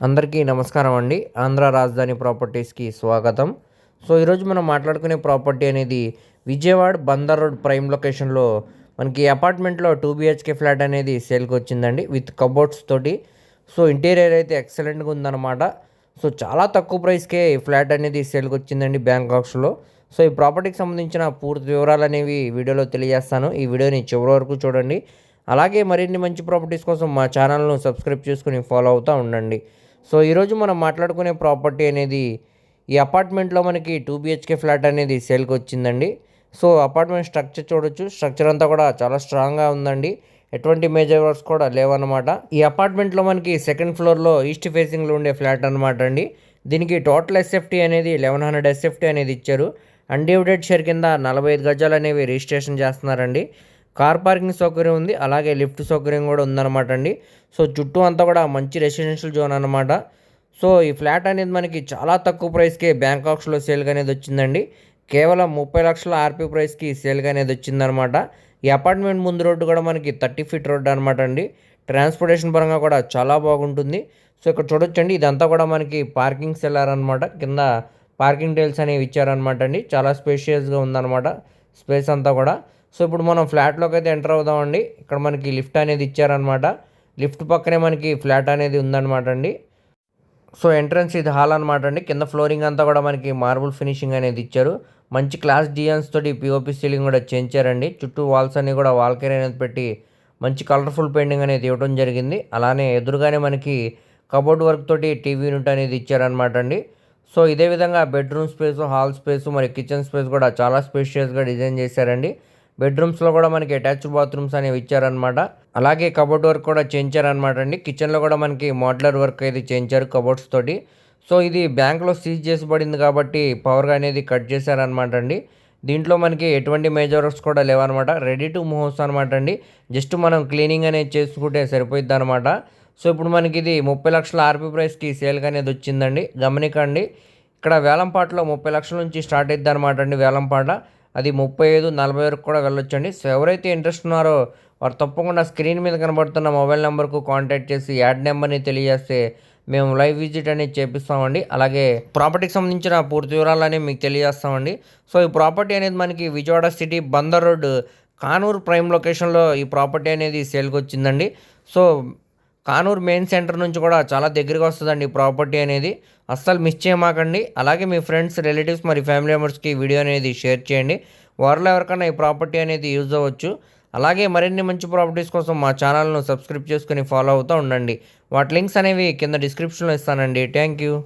అందరికీ నమస్కారం అండి. ఆంధ్ర రాజధాని ప్రాపర్టీస్కి స్వాగతం. సో ఈరోజు మనం మాట్లాడుకునే ప్రాపర్టీ అనేది విజయవాడ బందర్ రోడ్ ప్రైమ్ లొకేషన్లో మనకి అపార్ట్మెంట్లో టూ బిహెచ్కే ఫ్లాట్ అనేది సేల్కి వచ్చిందండి విత్ కబోర్డ్స్ తోటి. సో ఇంటీరియర్ అయితే ఎక్సలెంట్గా ఉందన్నమాట. సో చాలా తక్కువ ప్రైస్కే ఈ ఫ్లాట్ అనేది సేల్కి వచ్చిందండి బ్యాంకాక్స్లో సో ఈ ప్రాపర్టీకి సంబంధించిన పూర్తి వివరాలు అనేవి వీడియోలో తెలియజేస్తాను. ఈ వీడియోని చివరి వరకు చూడండి. అలాగే మరిన్ని మంచి ప్రాపర్టీస్ కోసం మా ఛానల్ను సబ్స్క్రైబ్ చేసుకుని ఫాలో అవుతూ ఉండండి. సో ఈరోజు మనం మాట్లాడుకునే ప్రాపర్టీ అనేది ఈ అపార్ట్మెంట్లో మనకి టూ బిహెచ్కే ఫ్లాట్ అనేది సేల్కి వచ్చిందండి. సో అపార్ట్మెంట్ స్ట్రక్చర్ చూడొచ్చు. స్ట్రక్చర్ అంతా కూడా చాలా స్ట్రాంగ్గా ఉందండి. ఎటువంటి మేజర్ వర్క్స్ కూడా లేవన్నమాట. ఈ అపార్ట్మెంట్లో మనకి సెకండ్ ఫ్లోర్లో ఈస్ట్ ఫేసింగ్లో ఉండే ఫ్లాట్ అనమాట అండి. దీనికి టోటల్ ఎస్ఎఫ్టీ అనేది లెవెన్ హండ్రెడ్ ఎస్ఎఫ్టీ అనేది ఇచ్చారు. అన్డివిడెడ్ షేర్ కింద నలభై ఐదు గజాలు అనేవి రిజిస్ట్రేషన్ చేస్తున్నారండి. కార్ పార్కింగ్ సౌకర్యం ఉంది అలాగే లిఫ్ట్ సౌకర్యం కూడా ఉందన్నమాట అండి. సో చుట్టూ అంతా కూడా మంచి రెసిడెన్షియల్ జోన్ అనమాట సో ఈ ఫ్లాట్ అనేది మనకి చాలా తక్కువ ప్రైస్కే బ్యాంకాక్స్లో సేల్గా అనేది వచ్చిందండి. కేవలం ముప్పై లక్షల ఆర్పీ ప్రైస్కి సేల్గా అనేది వచ్చిందనమాట ఈ అపార్ట్మెంట్ ముందు రోడ్డు కూడా మనకి థర్టీ ఫీట్ రోడ్డు అనమాట అండి. ట్రాన్స్పోర్టేషన్ పరంగా కూడా చాలా బాగుంటుంది. సో ఇక్కడ చూడొచ్చండి ఇదంతా కూడా మనకి పార్కింగ్ సెల్లర్ అనమాట కింద పార్కింగ్ టైల్స్ అనేవి ఇచ్చారనమాట అండి. చాలా స్పేషియస్గా ఉందన్నమాట స్పేస్ అంతా కూడా. సో ఇప్పుడు మనం ఫ్లాట్లోకి అయితే ఎంటర్ అవుదామండి. ఇక్కడ మనకి లిఫ్ట్ అనేది ఇచ్చారనమాట లిఫ్ట్ పక్కనే మనకి ఫ్లాట్ అనేది ఉందన్నమాట అండి. సో ఎంట్రన్స్ ఇది హాల్ అనమాట అండి. కింద ఫ్లోరింగ్ అంతా కూడా మనకి మార్బుల్ ఫినిషింగ్ అనేది ఇచ్చారు. మంచి క్లాస్ డిజైన్స్ తోటి పిఓపి సీలింగ్ కూడా చేయించారండి చుట్టూ వాల్స్ అన్ని కూడా వాల్కేర్ అనేది పెట్టి మంచి కలర్ఫుల్ పెయింటింగ్ అనేది ఇవ్వడం జరిగింది. అలానే ఎదురుగానే మనకి కబోర్డ్ వర్క్ తోటి టీవీ యూనిట్ అనేది ఇచ్చారనమాట అండి. సో ఇదే విధంగా బెడ్రూమ్ స్పేస్ హాల్ స్పేస్ మరి కిచెన్ స్పేస్ కూడా చాలా స్పేషియస్గా డిజైన్ చేశారండి. బెడ్రూమ్స్లో కూడా మనకి అటాచ్ బాత్రూమ్స్ అనేవి ఇచ్చారనమాట అలాగే కబోర్డ్ వర్క్ కూడా చేయించారనమాట అండి. కిచెన్లో కూడా మనకి మోడ్లర్ వర్క్ అయితే చేయించారు కబోర్డ్స్ తోటి. సో ఇది బ్యాంక్లో సీజ్ చేసిబడింది కాబట్టి పవర్ అనేది కట్ చేశారనమాట అండి. దీంట్లో మనకి ఎటువంటి మేజర్స్ కూడా లేవన్నమాట. రెడీ టు మూవ్స్ అనమాట అండి. జస్ట్ మనం క్లీనింగ్ అనేది చేసుకుంటే సరిపోయిద్ది అనమాట సో ఇప్పుడు మనకి ఇది ముప్పై లక్షల ఆర్పీ ప్రైస్కి సేల్గా అనేది వచ్చిందండి. గమనికండి. ఇక్కడ వేలంపాటలో ముప్పై లక్షల నుంచి స్టార్ట్ అయిద్ది అనమాట అండి వేలంపాట. అది ముప్పై ఐదు నలభై వరకు కూడా వెళ్ళొచ్చండి. సో ఎవరైతే ఇంట్రెస్ట్ ఉన్నారో వారు తప్పకుండా స్క్రీన్ మీద కనబడుతున్న మొబైల్ నెంబర్కు కాంటాక్ట్ చేసి యాడ్ నెంబర్ని తెలియజేస్తే మేము లైవ్ విజిట్ అనేది చేపిస్తామండి. అలాగే ప్రాపర్టీకి సంబంధించిన పూర్తి వివరాలని మీకు తెలియజేస్తామండి. సో ఈ ప్రాపర్టీ అనేది మనకి Vijayawada city Bandar road Kanuru prime లొకేషన్లో ఈ ప్రాపర్టీ అనేది సేల్కి వచ్చిందండి. సో కానూరు మెయిన్ సెంటర్ నుంచి కూడా చాలా దగ్గరగా వస్తుందండి ప్రాపర్టీ అనేది. అస్సలు మిస్ చేయమాకండి. అలాగే మీ ఫ్రెండ్స్ రిలేటివ్స్ మరి ఫ్యామిలీ మెంబర్స్కి వీడియో అనేది షేర్ చేయండి. వారిలో ఎవరికైనా ఈ ప్రాపర్టీ అనేది యూజ్ అవ్వచ్చు. అలాగే మరిన్ని మంచి ప్రాపర్టీస్ కోసం మా ఛానల్ను సబ్స్క్రైబ్ చేసుకుని ఫాలో అవుతూ ఉండండి. వాటి లింక్స్ అనేవి కింద డిస్క్రిప్షన్లో ఇస్తానండి. Thank you.